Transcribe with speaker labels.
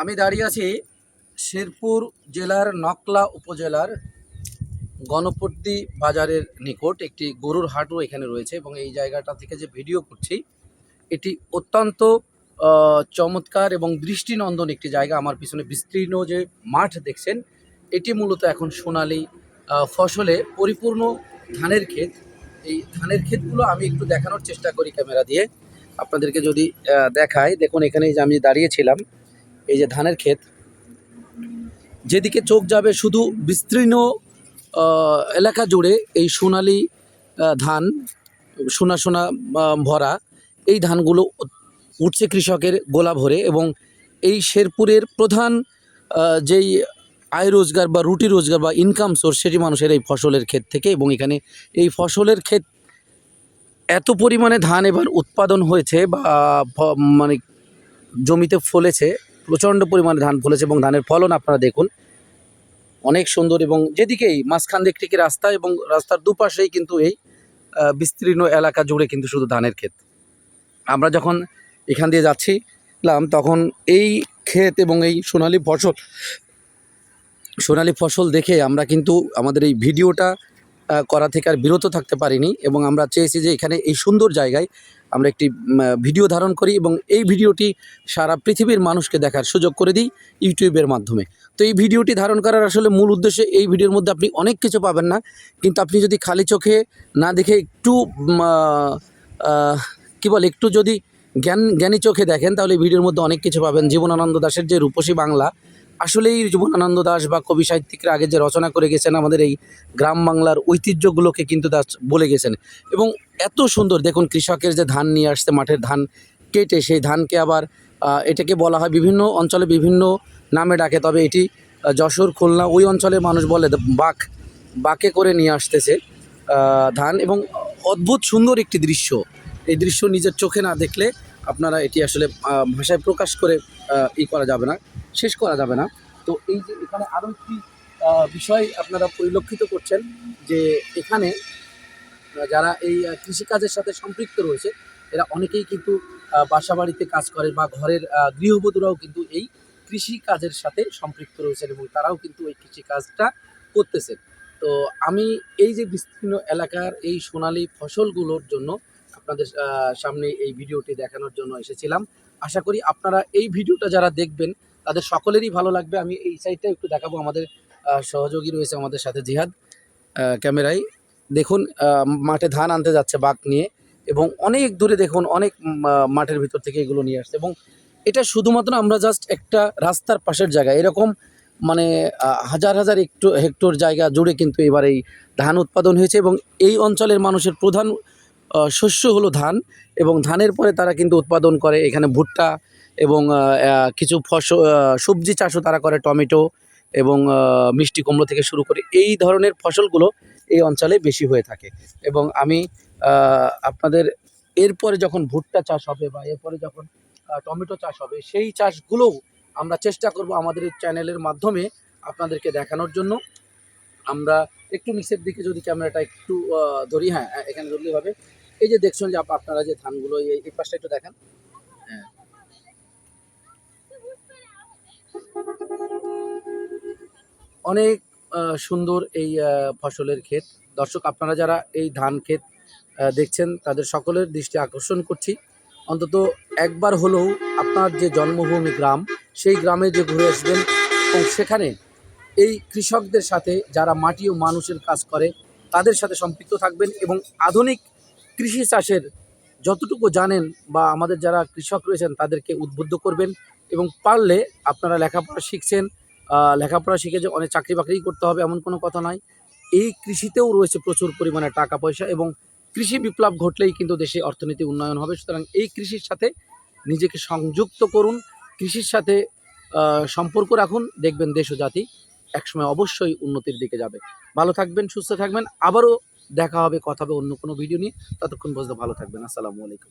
Speaker 1: আমি দাঁড়িয়ে আছি শেরপুর জেলার নকলা উপজেলার গণপতি বাজারের নিকট। একটি গরুর হাটও এখানে রয়েছে এবং এই জায়গাটা থেকে যে ভিডিও করছি, এটি অত্যন্ত চমৎকার এবং দৃষ্টিনন্দন একটি জায়গা। আমার পিছনে বিস্তীর্ণ যে মাঠ দেখছেন, এটি মূলত এখন সোনালি ফসলে পরিপূর্ণ ধানের ক্ষেত। এই ধানের ক্ষেতগুলো আমি একটু দেখানোর চেষ্টা করি ক্যামেরা দিয়ে। আপনাদেরকে যদি দেখাই, দেখুন এখানে যে আমি দাঁড়িয়েছিলাম এই যে ধানের ক্ষেত, যেদিকে চোখ যাবে শুধু বিস্তীর্ণ এলাকা জুড়ে এই সোনালি ধান, সোনা সোনা ভরা, এই ধানগুলো উঠছে কৃষকের গোলা ভরে এবং এই শেরপুরের প্রধান যেই আয় রোজগার বা রুটি রোজগার বা ইনকাম সোর্স সেটি মানুষের এই ফসলের ক্ষেত থেকে এবং এখানে এই ফসলের ক্ষেত, এত পরিমাণে ধান এবার উৎপাদন হয়েছে বা মানে জমিতে ফলেছে প্রচণ্ড পরিমাণে ধান ফলেছে এবং ধানের ফলন আপনারা দেখুন। অনেক সুন্দর এবং যেদিকেই মাঝখান দিক থেকে রাস্তা এবং রাস্তার দুপাশেই কিন্তু এই বিস্তীর্ণ এলাকা জুড়ে কিন্তু শুধু ধানের ক্ষেত। আমরা যখন এখান দিয়ে যাচ্ছিলাম তখন এই ক্ষেত এবং এই সোনালি ফসল সোনালি ফসল দেখে আমরা কিন্তু আমাদের এই ভিডিওটা করা থেকে আর বিরত থাকতে পারিনি এবং আমরা চেয়েছি যে এখানে এই সুন্দর জায়গায় আমরা একটি ভিডিও ধারণ করি এবং এই ভিডিওটি সারা পৃথিবীর মানুষকে দেখার সুযোগ করে দিই ইউটিউবের মাধ্যমে। তো এই ভিডিওটি ধারণ করার আসলে মূল উদ্দেশ্য, এই ভিডিওর মধ্যে আপনি অনেক কিছু পাবেন না। কিন্তু আপনি যদি খালি চোখে না দেখে একটু কি বলে, একটু যদি জ্ঞান, জ্ঞানী চোখে দেখেন, তাহলে এই ভিডিওর মধ্যে অনেক কিছু পাবেন। জীবনানন্দ দাসের যে রূপসী বাংলা, আসলেই জীবনানন্দ দাস বা কবি সাহিত্যিকরা আগে যে রচনা করে গেছেন, আমাদের এই গ্রাম বাংলার ঐতিহ্যগুলোকে কিন্তু দাস বলে গেছেন। এবং এত সুন্দর। দেখুন, কৃষকের যে ধান নিয়ে আসছে, মাঠের ধান কেটে, সেই ধানকে আবার এটাকে বলা হয় বিভিন্ন অঞ্চলে বিভিন্ন নামে ডাকে। তবে এটি যশোর, খুলনা, ওই অঞ্চলের মানুষ বলে দা- বাক করে নিয়ে আসতেছে ধান। এবং অদ্ভুত সুন্দর একটি দৃশ্য। এই দৃশ্য নিজের চোখে না দেখলে আপনারা এটি আসলে ভাষায় প্রকাশ করে ই করা যাবে না, শেষ করা যাবে না। তো এই যে এখানে আরও একটি বিষয় আপনারা পরিলক্ষিত করছেন যে এখানে যারা এই কৃষিকাজের সাথে সম্পৃক্ত রয়েছে, এরা অনেকেই কিন্তু বাসা বাড়িতে কাজ করে বা ঘরের গৃহবধূরাও কিন্তু এই কৃষি কাজের সাথে সম্পৃক্ত রয়েছেন এবং তারাও কিন্তু এই কৃষি কাজটা করতেছেন। তো আমি এই যে বিস্তীর্ণ এলাকার এই সোনালী ফসলগুলোর জন্য আপনাদের সামনে এই ভিডিওটি দেখানোর জন্য এসেছিলাম। আশা করি আপনারা এই ভিডিওটা যারা দেখবেন, তাদের সকলেরই ভালো লাগবে। আমি এই সাইডটা একটু দেখাবো। আমাদের সহযোগী রয়েছে আমাদের সাথে জিহাদ ক্যামেরায়। দেখুন মাঠে ধান আনতে যাচ্ছে বাঘ নিয়ে এবং অনেক দূরে দেখুন, অনেক মাঠের ভিতর থেকে এগুলো নিয়ে আসছে এবং এটা শুধুমাত্র আমরা জাস্ট একটা রাস্তার পাশের জায়গা। এরকম মানে হাজার হাজার একটু, হেক্টর জায়গা জুড়ে কিন্তু এবার এই ধান উৎপাদন হয়েছে এবং এই অঞ্চলের মানুষের প্রধান শস্য হলো ধান এবং ধানের পরে তারা কিন্তু উৎপাদন করে। এখানে ভুট্টা এবং কিছু ফসল সবজি চাষও তারা করে, টমেটো এবং মিষ্টি কুমড়ো থেকে শুরু করে এই ধরনের ফসলগুলো এই অঞ্চলে বেশি হয়ে থাকে। এবং আমি আপনাদের এরপরে যখন ভুট্টা চাষ হবে বা এরপরে যখন টমেটো চাষ হবে সেই চাষগুলোও আমরা চেষ্টা করব আমাদের এই চ্যানেলের মাধ্যমে আপনাদেরকে দেখানোর জন্য। আমরা একটু নিচের দিকে যদি ক্যামেরাটা একটু ধরি হ্যাঁ হ্যাঁ, এখানে ধরলেই হবে। এই যে দেখছেন যে আপ- আপনারা যে ধানগুলো এই পাশটা একটু দেখেন। হ্যাঁ। অনেক সুন্দর এই ফসলের ক্ষেত। দর্শক, আপনারা যারা এই ধান ক্ষেত দেখছেন, তাদের সকলের দৃষ্টি আকর্ষণ করছি। অন্তত একবার হলেও আপনার যে জন্মভূমি গ্রাম, সেই গ্রামে যে ঘুরে আসবেন, এবং সেখানে এই কৃষকদের সাথে যারা মাটি ও মানুষের কাজ করে, তাদের সাথে সম্পৃক্ত থাকবেন এবং আধুনিক কৃষি চাষের যতটুকু জানেন বা আমাদের যারা কৃষক রয়েছেন, তাদেরকে উদ্বুদ্ধ করবেন এবং পারলে আপনারা লেখাপড়া শিখছেন লেখাপড়া শিখে যে অনেক চাকরি বাকরি করতে হবে এমন কোনো কথা নয়। এই কৃষিতেও রয়েছে প্রচুর পরিমাণে টাকা পয়সা এবং কৃষি বিপ্লব ঘটলেই কিন্তু দেশে অর্থনীতি উন্নয়ন হবে। সুতরাং এই কৃষির সাথে নিজেকে সংযুক্ত করুন, কৃষির সাথে সম্পর্ক রাখুন, দেখবেন দেশ ও জাতি একসময় অবশ্যই উন্নতির দিকে যাবে। ভালো থাকবেন, সুস্থ থাকবেন। আবারও দেখা হবে, কথা হবে অন্য কোনো ভিডিও নিয়ে। ততক্ষণ পর্যন্ত ভালো থাকবেন। আসসালামু আলাইকুম।